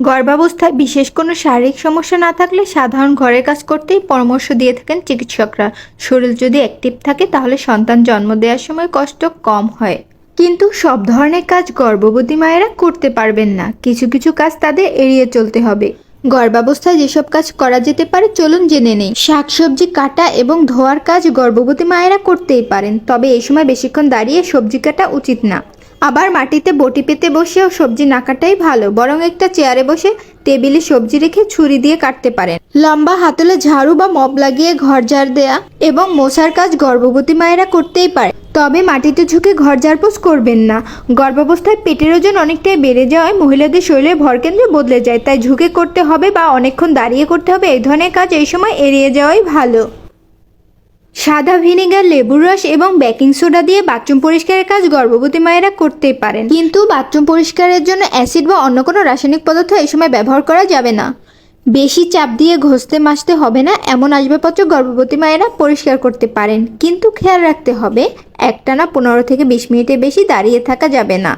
গর্ভাবস্থায় বিশেষ কোনো শারীরিক সমস্যা না থাকলে সাধারণ ঘরের কাজ করতেই পরামর্শ দিয়ে থাকেন চিকিৎসকরা। শরীর যদি অ্যাক্টিভ থাকে তাহলে সন্তান জন্ম দেওয়ার সময় কষ্ট কম হয়। কিন্তু সব ধরনের কাজ গর্ভবতী মায়েরা করতে পারবেন না। কিছু কিছু কাজ তাদের এড়িয়ে চলতে হবে। গর্ভাবস্থায় যেসব কাজ করা যেতে পারে চলুন জেনে নেই। শাকসবজি, কাটা এবং ধোয়ার কাজ গর্ভবতী মায়েরা করতেই পারেন। তবে এই সময় বেশিক্ষণ দাঁড়িয়ে সবজি কাটা উচিত না। আবার মাটিতে বটি পেতে বসেও সবজি না কাটাই ভালো, বরং একটা চেয়ারে বসে টেবিলে সবজি রেখে ছুরি দিয়ে কাটতে পারেন। লম্বা হাতলে ঝাড়ু বা মপ লাগিয়ে ঘর ঝাড় দেয়া এবং মশার কাজ গর্ভবতী মায়েরা করতেই পারে। তবে মাটিতে ঝুঁকে ঘর ঝাড়পোছ করবেন না। গর্ভাবস্থায় পেটের ওজন অনেকটাই বেড়ে যাওয়ায় মহিলাদের শরীরের ভরকেন্দ্র বদলে যায়, তাই ঝুঁকে করতে হবে বা অনেকক্ষণ দাঁড়িয়ে করতে হবে, এই ধরনের কাজ এই সময় এড়িয়ে যাওয়াই ভালো। সাদা ভিনেগার, লেবুর রস এবং বেকিং সোডা দিয়ে বাথরুম পরিষ্কারের কাজ গর্ভবতী মায়েরা করতেই পারেন। কিন্তু বাথরুম পরিষ্কারের জন্য অ্যাসিড বা অন্য কোনো রাসায়নিক পদার্থ এই সময় ব্যবহার করা যাবে না। বেশি চাপ দিয়ে ঘষতে মাজতে হবে না, এমন আসবাবপত্র গর্ভবতী মায়েরা পরিষ্কার করতে পারেন। কিন্তু খেয়াল রাখতে হবে, একটানা পনেরো থেকে বিশ মিনিটের বেশি দাঁড়িয়ে থাকা যাবে না।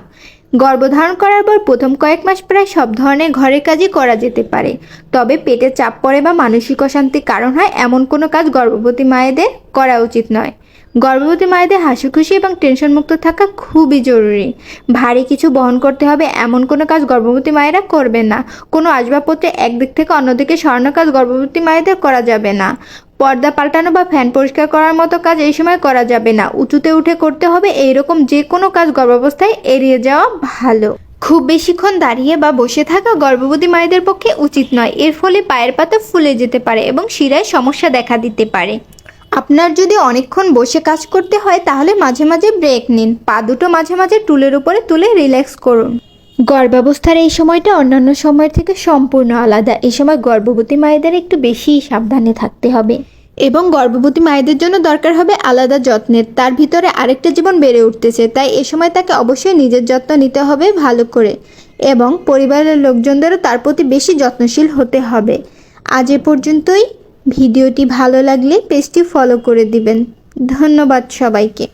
গর্ভধারণ করার পর প্রথম কয়েক মাস প্রায় সব ধরনের ঘরের কাজই করা যেতে পারে। তবে পেটে চাপ পড়ে বা মানসিক অশান্তির কারণ হয়, এমন কোনো কাজ গর্ভবতী মায়েদের করা উচিত নয়। গর্ভবতী মায়েদের হাসি খুশি এবং টেনশন মুক্ত থাকা খুবই জরুরি। ভারী কিছু বহন করতে হবে এমন কোনো কাজ গর্ভবতী মায়েরা করবেন না। কোনো আসবাবপত্রে একদিক থেকে অন্যদিকে সরানো কাজ গর্ভবতী মায়েদের করা যাবে না। পর্দা পাল্টানো বা ফ্যান পরিষ্কার করার মতো কাজ এই সময় করা যাবে না। উঁচুতে উঠে করতে হবে এইরকম যে কোনো কাজ গর্ভাবস্থায় এড়িয়ে যাওয়া ভালো। খুব বেশিক্ষণ দাঁড়িয়ে বা বসে থাকা গর্ভবতী মায়েদের পক্ষে উচিত নয়। এর ফলে পায়ের পাতা ফুলে যেতে পারে এবং শিরায় সমস্যা দেখা দিতে পারে। আপনার যদি অনেকক্ষণ বসে কাজ করতে হয়, তাহলে মাঝে মাঝে ব্রেক নিন। পা দুটো মাঝে মাঝে টুলের উপরে তুলে রিল্যাক্স করুন। গর্ভাবস্থার এই সময়টা অন্যান্য সময়ের থেকে সম্পূর্ণ আলাদা। এই সময় গর্ভবতী মায়েদের একটু বেশি সাবধানে থাকতে হবে। এবং গর্ভবতী মায়েদের জন্য দরকার হবে আলাদা যত্নের তার ভিতরে আরেকটা জীবন বেড়ে উঠতেছে, তাই এ সময় তাকে অবশ্যই নিজের যত্ন নিতে হবে ভালো করে। এবং পরিবারের লোকজনদেরও তার প্রতি বেশি যত্নশীল হতে হবে। আজ এ পর্যন্তই। ভিডিওটি ভালো লাগলে পেজটি ফলো করে দিবেন। ধন্যবাদ সবাইকে।